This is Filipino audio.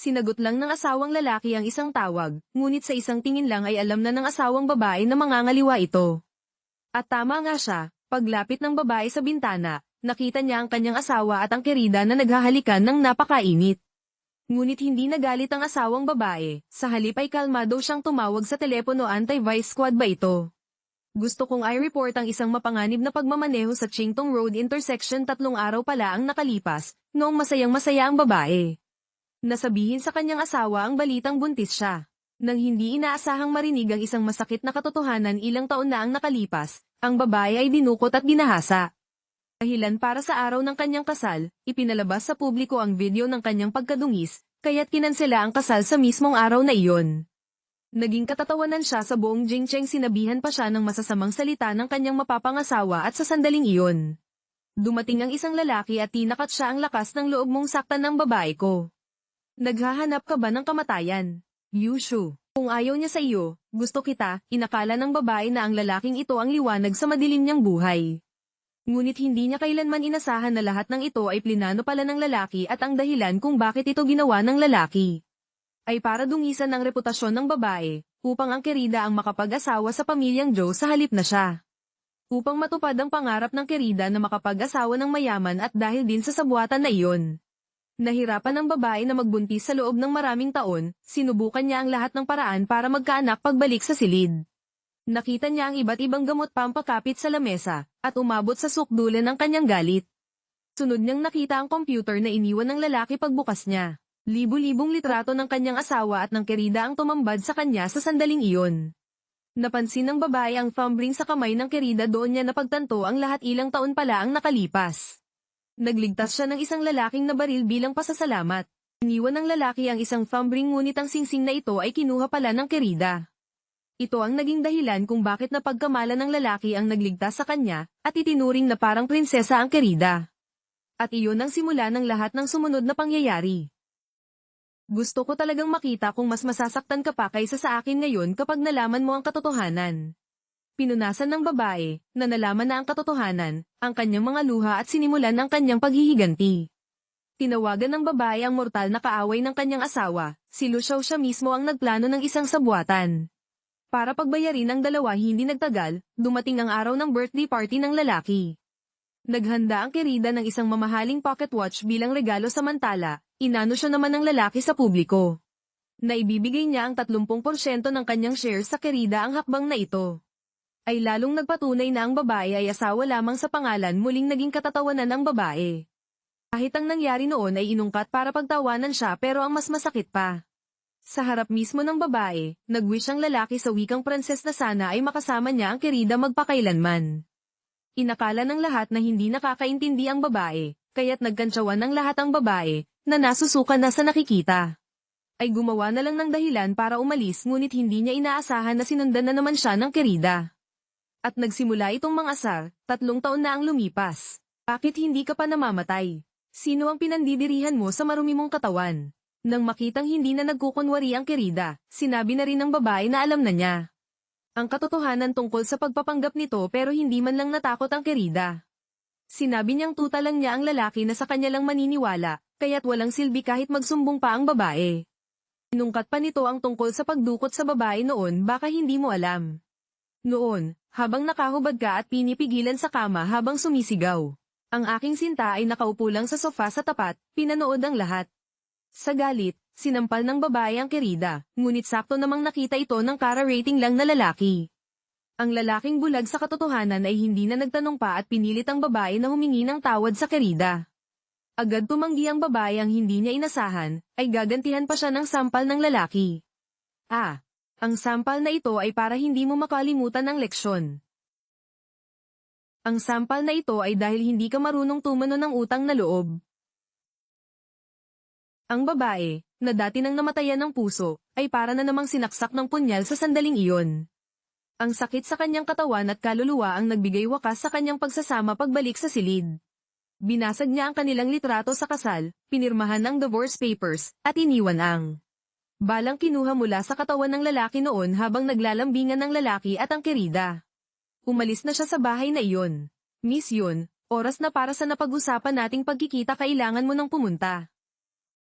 Sinagot lang ng asawang lalaki ang isang tawag, ngunit sa isang tingin lang ay alam na ng asawang babae na mangangaliwa ito. At tama nga siya, paglapit ng babae sa bintana, nakita niya ang kanyang asawa at ang kerida na naghahalikan ng napakainit. Ngunit hindi nagalit ang asawang babae, sa halip ay kalmado siyang tumawag sa telepono anti-vice squad ba ito. Gusto kong i-report ang isang mapanganib na pagmamaneho sa Chingtong Road intersection tatlong araw pala ang nakalipas, noong masayang masaya ang babae. Nasabihin sa kanyang asawa ang balitang buntis siya. Nang hindi inaasahang marinig ang isang masakit na katotohanan ilang taon na ang nakalipas, ang babae ay dinukot at ginahasa. Dahilan para sa araw ng kanyang kasal, ipinalabas sa publiko ang video ng kanyang pagkadungis, kaya't kinansela ang kasal sa mismong araw na iyon. Naging katatawanan siya sa buong Jingcheng sinabihan pa siya ng masasamang salita ng kanyang mapapangasawa at sa sandaling iyon. Dumating ang isang lalaki at tinakat siya ang lakas ng loob mong saktan ng babae ko. Naghahanap ka ba ng kamatayan? Yushu. Kung ayaw niya sa iyo, gusto kita, inakala ng babae na ang lalaking ito ang liwanag sa madilim niyang buhay. Ngunit hindi niya kailanman inasahan na lahat ng ito ay plinano pala ng lalaki at ang dahilan kung bakit ito ginawa ng lalaki. Ay para dungisan ang reputasyon ng babae, upang ang kerida ang makapag-asawa sa pamilyang Joe sa halip na siya. Upang matupad ang pangarap ng kerida na makapag-asawa ng mayaman at dahil din sa sabuatan na iyon. Nahirapan ang babae na magbuntis sa loob ng maraming taon, sinubukan niya ang lahat ng paraan para magkaanak pagbalik sa silid. Nakita niya ang iba't ibang gamot pampakapit sa lamesa, at umabot sa sukdulan ng kanyang galit. Sunod niyang nakita ang computer na iniwan ng lalaki pagbukas niya. Libu-libong litrato ng kanyang asawa at ng kerida ang tumambad sa kanya sa sandaling iyon. Napansin ng babae ang fumbling sa kamay ng kerida doon niya napagtanto ang lahat ilang taon pala ang nakalipas. Nagligtas siya ng isang lalaking nabaril bilang pasasalamat. Iniwan ng lalaki ang isang fumbling ngunit ang singsing na ito ay kinuha pala ng kerida. Ito ang naging dahilan kung bakit napagkamala ng lalaki ang nagligtas sa kanya, at itinuring na parang prinsesa ang kerida. At iyon ang simula ng lahat ng sumunod na pangyayari. Gusto ko talagang makita kung mas masasaktan ka pa kaysa sa akin ngayon kapag nalaman mo ang katotohanan. Pinunasan ng babae, na nalaman na ang katotohanan, ang kanyang mga luha at sinimulan ang kanyang paghihiganti. Tinawagan ng babae ang mortal na kaaway ng kanyang asawa, si Luciao siya mismo ang nagplano ng isang sabuatan. Para pagbayarin ang dalawa hindi nagtagal, dumating ang araw ng birthday party ng lalaki. Naghanda ang kerida ng isang mamahaling pocket watch bilang regalo samantala, inano siya naman ng lalaki sa publiko. Naibibigay niya ang 30% ng kanyang shares sa kerida ang hakbang na ito ay lalong nagpatunay na ang babae ay asawa lamang sa pangalan muling naging katatawanan ng babae. Kahit ang nangyari noon ay inungkat para pagtawanan siya pero ang mas masakit pa. Sa harap mismo ng babae, nagwish ang lalaki sa wikang pranses na sana ay makasama niya ang kerida magpakailanman. Inakala ng lahat na hindi nakakaintindi ang babae, kaya't nagkantsawan ng lahat ang babae, na nasusukan na sa nakikita. Ay gumawa na lang ng dahilan para umalis ngunit hindi niya inaasahan na sinundan na naman siya ng kerida. At nagsimula itong mangasar, tatlong taon na ang lumipas. Bakit hindi ka pa namamatay? Sino ang pinandidirihan mo sa marumi mong katawan? Nang makitang hindi na nagkukunwari ang kerida, sinabi na rin ng babae na alam na niya. Ang katotohanan tungkol sa pagpapanggap nito pero hindi man lang natakot ang kerida. Sinabi niyang tuta lang niya ang lalaki na sa kanya lang maniniwala, kaya't walang silbi kahit magsumbong pa ang babae. Inungkat pa nito ang tungkol sa pagdukot sa babae noon baka hindi mo alam. Noon, habang nakahubad ka at pinipigilan sa kama habang sumisigaw. Ang aking sinta ay nakaupo lang sa sofa sa tapat, pinanood ang lahat. Sa galit, sinampal ng babae ang kerida, ngunit sakto namang nakita ito ng kara rating lang na lalaki. Ang lalaking bulag sa katotohanan ay hindi na nagtanong pa at pinilit ang babae na humingi ng tawad sa kerida. Agad tumanggi ang babae ang hindi niya inasahan, ay gagantihan pa siya ng sampal ng lalaki. Ah, ang sampal na ito ay para hindi mo makalimutan ang leksyon. Ang sampal na ito ay dahil hindi ka marunong tumano ng utang na loob. Ang babae, na dati nang namatayan ng puso, ay para na namang sinaksak ng punyal sa sandaling iyon. Ang sakit sa kanyang katawan at kaluluwa ang nagbigay wakas sa kanyang pagsasama pagbalik sa silid. Binasag niya ang kanilang litrato sa kasal, pinirmahan ang divorce papers, at iniwan ang Balang kinuha mula sa katawan ng lalaki noon habang naglalambingan ng lalaki at ang kerida. Umalis na siya sa bahay na iyon. Miss yun, oras na para sa napag-usapan nating pagkikita kailangan mo nang pumunta.